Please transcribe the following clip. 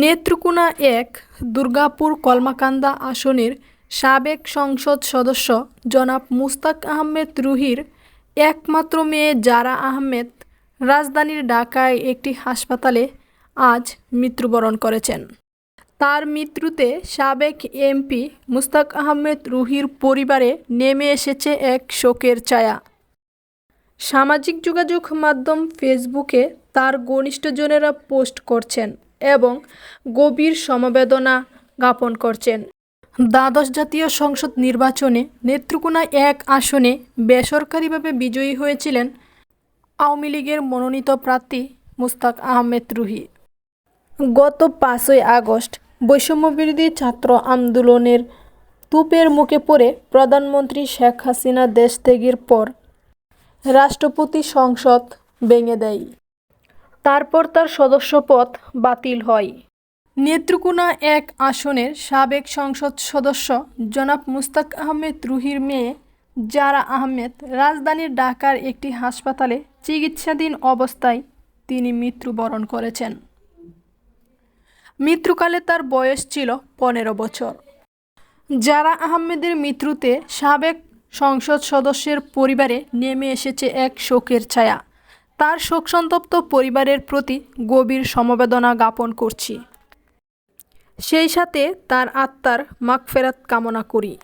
নেত্রকোনা এক দুর্গাপুর কলমাকান্দা আসনের সাবেক সংসদ সদস্য জনাব মুস্তাক আহমেদ রুহির একমাত্র মেয়ে জারা আহমেদ রাজধানীর ঢাকায় একটি হাসপাতালে আজ মৃত্যুবরণ করেছেন। তার মৃত্যুতে সাবেক এমপি মুস্তাক আহমেদ রুহির পরিবারে নেমে এসেছে এক শোকের ছায়া। সামাজিক যোগাযোগ মাধ্যম ফেসবুকে তার ঘনিষ্ঠজনেরা পোস্ট করছেন। এবং গভীর সমবেদনা জ্ঞাপন করছেন। দ্বাদশ জাতীয় সংসদ নির্বাচনে নেত্রকোনা এক আসনে বেসরকারিভাবে বিজয়ী হয়েছিলেন আওয়ামী লীগের মনোনীত প্রার্থী মুস্তাক আহমেদ রুহি। গত পাঁচই আগস্ট বৈষম্যবিরোধী ছাত্র আন্দোলনের তুপের মুখে পড়ে প্রধানমন্ত্রী শেখ হাসিনা দেশ ত্যাগের পর রাষ্ট্রপতি সংসদ ভেঙে দেয়। তারপর তার সদস্যপদ বাতিল হয়। নেত্রকোনা এক আসনের সাবেক সংসদ সদস্য জনাব মুস্তাক আহমেদ রুহির মেয়ে জারা আহমেদ রাজধানীর ঢাকার একটি হাসপাতালে চিকিৎসাধীন অবস্থায় তিনি মৃত্যুবরণ করেছেন। মৃত্যুকালে তার বয়স ছিল পনেরো বছর। জারা আহমেদের মৃত্যুতে সাবেক সংসদ সদস্যের পরিবারে নেমে এসেছে এক শোকের ছায়া। তার শোকসন্তপ্ত পরিবারের প্রতি গভীর সমবেদনা জ্ঞাপন করছি। সেই সাথে তার আত্মার মাগফেরাত কামনা করি।